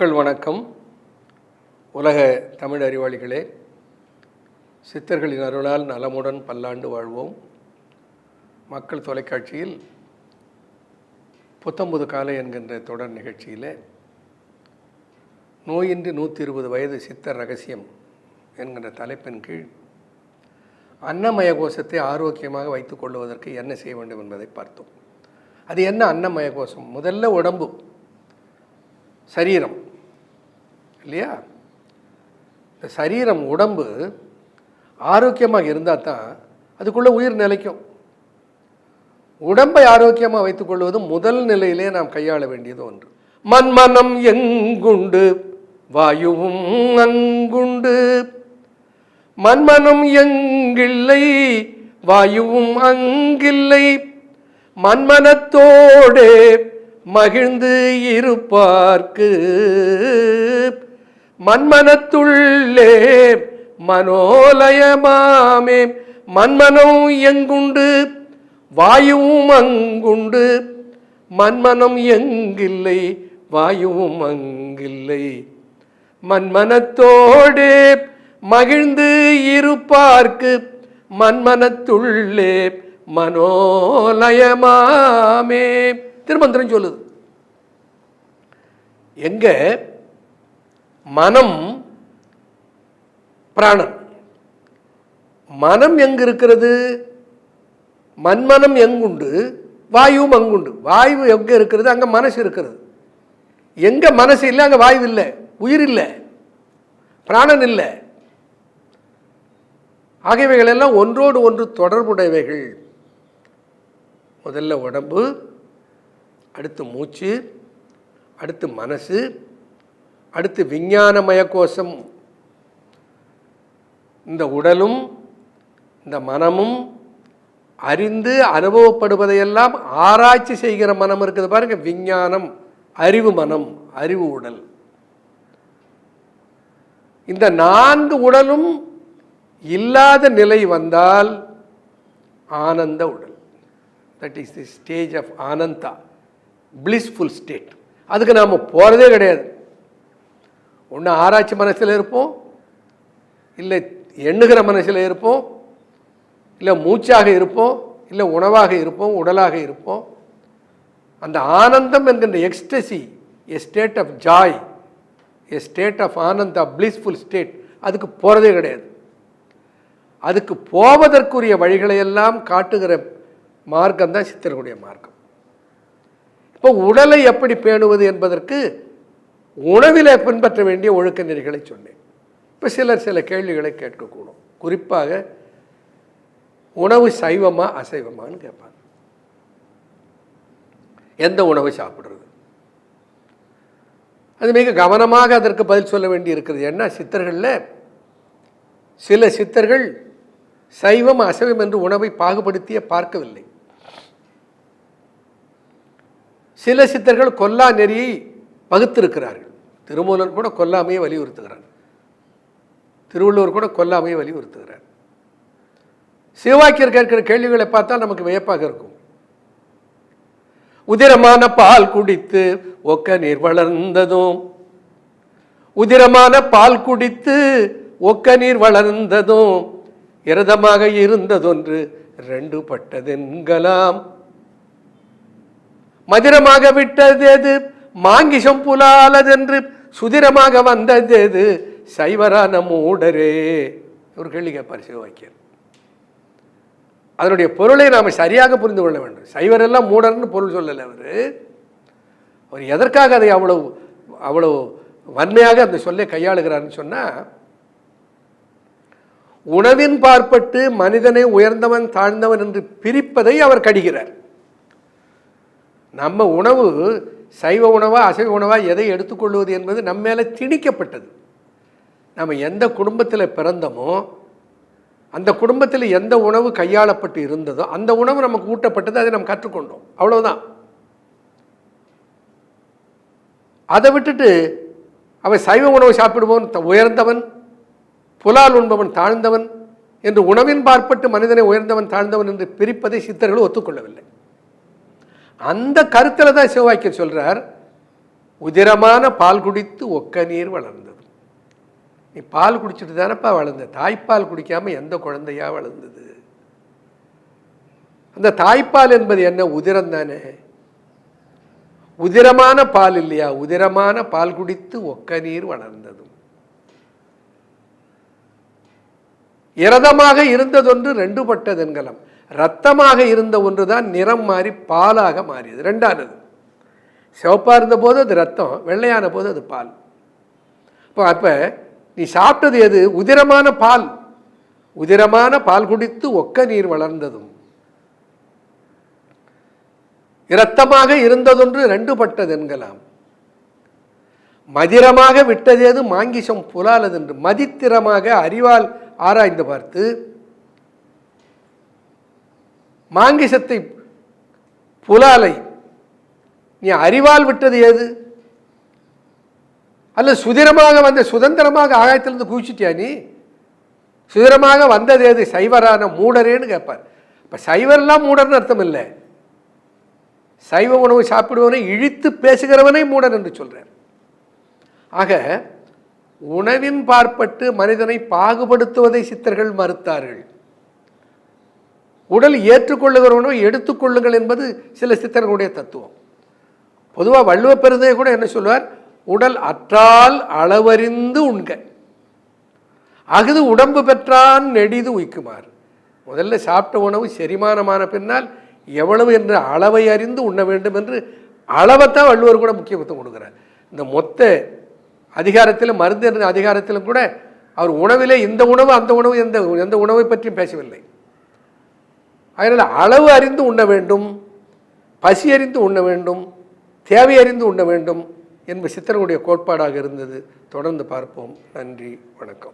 மக்கள் வணக்கம். உலக தமிழ் அறிவாளிகளே சித்தர்களின் அருளால் நலமுடன் பல்லாண்டு வாழ்வோம். மக்கள் தொலைக்காட்சியில் புத்தம்புது காலை என்கின்ற தொடர் நிகழ்ச்சியில் நோயின்றி நூற்றி இருபது வயது சித்தர் ரகசியம் என்கின்ற தலைப்பின் கீழ் அன்னமய கோஷத்தை ஆரோக்கியமாக வைத்துக் கொள்வதற்கு என்ன செய்ய வேண்டும் என்பதை பார்த்தோம். அது என்ன அன்னமய கோஷம் முதல்ல உடம்பு சரீரம். இல்லையா? இந்த சரீரம் உடம்பு ஆரோக்கியமாக இருந்தால் தான் அதுக்குள்ளே உயிர் நிலைக்கும். உடம்பை ஆரோக்கியமாக வைத்துக்கொள்வது முதல் நிலையிலே நாம் கையாள வேண்டியது ஒன்று. மன்மனம் எங்குண்டு? வாயுவும் அங்குண்டு. மன்மனம் எங்கில்லை? வாயுவும் அங்கில்லை. மன்மனத்தோடே மகிழ்ந்து இருப்பார்க்கு. மண்மனத்துள்ளே மனோலயமாமே. மண்மனம் எங்குண்டு? வாயுவும் அங்குண்டு. மண்மனம் எங்கில்லை? வாயுவும் அங்கில்லை. மண்மனத்தோடே மகிழ்ந்து இருப்பார்க்கு. மண்மனத்துள்ளே மனோலயமாமே. திருமந்திரம் சொல்லுது. எங்க மனம் பிராணன். மனம் எங்கு இருக்கிறது மண்மனம் எங்குண்டு? வாயுவும் அங்குண்டு. வாயு எங்கே இருக்கிறது? அங்கே மனசு இருக்கிறது. எங்கே மனசு இல்லை அங்கே வாயு இல்லை. உயிர் இல்லை. பிராணன் இல்லை. ஆகியவைகள் எல்லாம் ஒன்றோடு ஒன்று தொடர்புடையவைகள். முதல்ல உடம்பு அடுத்து மூச்சு அடுத்து மனசு அடுத்து விஞ்ஞானமய கோஷம். இந்த உடலும் இந்த மனமும் அறிந்து அனுபவப்படுவதையெல்லாம் ஆராய்ச்சி செய்கிற மனம் இருக்குது பாருங்க விஞ்ஞானம் அறிவு மனம் அறிவு உடல். இந்த நான்கு உடலும் இல்லாத நிலை வந்தால் ஆனந்த உடல். That is the stage of ananda blissful state அதுக்கு நாம் போகிறதே கிடையாது. ஒன்று ஆராய்ச்சி மனசில் இருப்போம் இல்லை எண்ணுகிற மனசில் இருப்போம் இல்லை மூச்சாக இருப்போம் இல்லை உணவாக இருப்போம் உடலாக இருப்போம். அந்த ஆனந்தம் என்கின்ற ecstasy a state of joy a state of ananda blissful state அதுக்கு போகிறதே கிடையாது. அதுக்கு போவதற்குரிய வழிகளையெல்லாம் காட்டுகிற மார்க்கம் தான் சித்தர்களுடைய மார்க்கம். இப்போ உடலை எப்படி பேணுவது என்பதற்கு உணவில் பின்பற்ற வேண்டிய ஒழுக்க நெறிகளை சொன்னேன். இப்போ சிலர் சில கேள்விகளை கேட்கக்கூடும். குறிப்பாக உணவு சைவமா அசைவமானு கேட்பாங்க. எந்த உணவு சாப்பிட்றது? அது மிக கவனமாக அதற்கு பதில் சொல்ல வேண்டி இருக்கிறது. ஏன்னா சித்தர்களில் சில சித்தர்கள் சைவம் அசைவம் என்று உணவை பாகுபடுத்திய பார்க்கவில்லை. சில சித்தர்கள் கொல்லா நெறியை வகுத்திருக்கிறார்கள். திருமூலன் கூட கொல்லாமையே வலியுறுத்துகிறார். திருவள்ளுவர் கூட கொல்லாமையே வலியுறுத்துகிறார். சிவாக்கியர் கேட்கிற கேள்விகளை பார்த்தா நமக்கு வியப்பாக இருக்கும். உதிரமான பால் குடித்து ஒக்க நீர் வளர்ந்ததும் உதிரமான பால் குடித்து ஒக்க நீர் வளர்ந்ததும் இரதமாக இருந்ததொன்று ரெண்டு பட்டதென்கலாம். மதுரமாக விட்டது எது? மாங்கிசம் புலாலதென்று சுதிரமாக வந்தது எது? சைவரான மூடரே. ஒரு கேள்வி கேட்பார் சிவவாக்கியர் அதனுடைய பொருளை நாம் சரியாக புரிந்து கொள்ள வேண்டும். சைவரெல்லாம் மூடர்னு பொருள் சொல்லலை அவர். அவர் எதற்காக அதை அவ்வளவு அவ்வளவு வன்மையாக அந்த சொல்லை கையாளுகிறார்னு சொன்னால் உணவின் பார்ப்பட்டு மனிதனை உயர்ந்தவன் தாழ்ந்தவன் என்று பிரிப்பதை அவர் கடிகிறார். நம்ம உணவு சைவ உணவாக அசைவ உணவாக எதை எடுத்துக்கொள்வது என்பது நம்ம மேலே திணிக்கப்பட்டது. நம்ம எந்த குடும்பத்தில் பிறந்தோமோ அந்த குடும்பத்தில் எந்த உணவு கையாளப்பட்டு இருந்ததோ அந்த உணவு நமக்கு ஊட்டப்பட்டது அதை நம்ம கற்றுக்கொண்டோம். அவ்வளோதான் அதை விட்டுட்டு அவன் சைவ உணவு சாப்பிடுவோன் உயர்ந்தவன் புலால் உண்பவன் தாழ்ந்தவன் என்று உணவின் பார்ப்பட்டு மனிதனை உயர்ந்தவன் தாழ்ந்தவன் என்று பிரிப்பதை சித்தர்கள் ஒத்துக்கொள்ளவில்லை. அந்த கருத்தில் தான் சிவவாக்கியர் சொல்றார் உதிரமான பால் குடித்து ஒக்க நீர் வளர்ந்தது. நீ பால் குடிச்சிட்டு தானப்பா வளர்ந்த? தாய்ப்பால் குடிக்காம எந்த குழந்தையா வளர்ந்தது? அந்த தாய்ப்பால் என்பது என்ன? உதிரம் தானே. உதிரமான பால் இல்லையா? உதிரமான பால் குடித்து ஒக்க நீர் வளர்ந்ததும். இரதமாக இருந்ததொன்று ரெண்டு பட்டது என்கலாம். ரத்தமாக இருந்த ஒன்று தான் நிறம் மாறி பாலாக மாறியது. ரெண்டானது சிவப்பாக இருந்தபோது அது ரத்தம் வெள்ளையான போது அது பால். இப்போ அப்போ நீ சாப்பிட்டது எது? உதிரமான பால். உதிரமான பால் குடித்து ஒக்க நீர் வளர்ந்ததும். இரத்தமாக இருந்ததொன்று ரெண்டு பட்டது என்கலாம் மதிரமாக விட்டதேது மாங்கிசம் புலாலதென்று. மதித்திரமாக அறிவால் ஆராய்ந்து பார்த்து மாங்கிசத்தை புலாலை. நீ அறிவால் விட்டது ஏது? அல்ல சுதிரமாக வந்த சுதந்திரமாக ஆகாயத்திலிருந்து குவிச்சிட்டியா நீ? சுதிரமாக வந்தது எது சைவரான மூடரேன்னு கேட்பார் இப்போ சைவரெல்லாம் மூடர்னு அர்த்தம் இல்லை. சைவ உணவு சாப்பிடுவனை இழித்து பேசுகிறவனை மூடன் என்று சொல்கிறார் ஆக உணவின் பார்ப்பட்டு மனிதனை பாகுபடுத்துவதை சித்தர்கள் மறுத்தார்கள். உடல் ஏற்றுக்கொள்ளுகிறவனோ எடுத்துக்கொள்ளுங்கள் என்பது சில சித்தர்களுடைய தத்துவம். பொதுவாக வள்ளுவ பெருந்தைய கூட என்ன சொல்வார் உடல் அற்றால் அளவறிந்து உண்க. அகுது உடம்பு பெற்றான் நெடிது உய்க்குமாறு. முதல்ல சாப்பிட்ட உணவு செரிமானமான பின்னால் எவ்வளவு என்று அளவை அறிந்து உண்ண வேண்டும் என்று அளவைத்தான் வள்ளுவர் கூட முக்கியத்துவம் கொடுக்குறார். இந்த மொத்த அதிகாரத்திலும் மருந்து என்ற அதிகாரத்திலும் கூட அவர் உணவிலே இந்த உணவு அந்த உணவு எந்த எந்த உணவை பற்றியும் பேசவில்லை. அதனால் அளவு அறிந்து உண்ண வேண்டும் பசி அறிந்து உண்ண வேண்டும் தேவை அறிந்து உண்ண வேண்டும் என்பது சித்தர்களுடைய கோட்பாடாக இருந்தது. தொடர்ந்து பார்ப்போம். நன்றி வணக்கம்.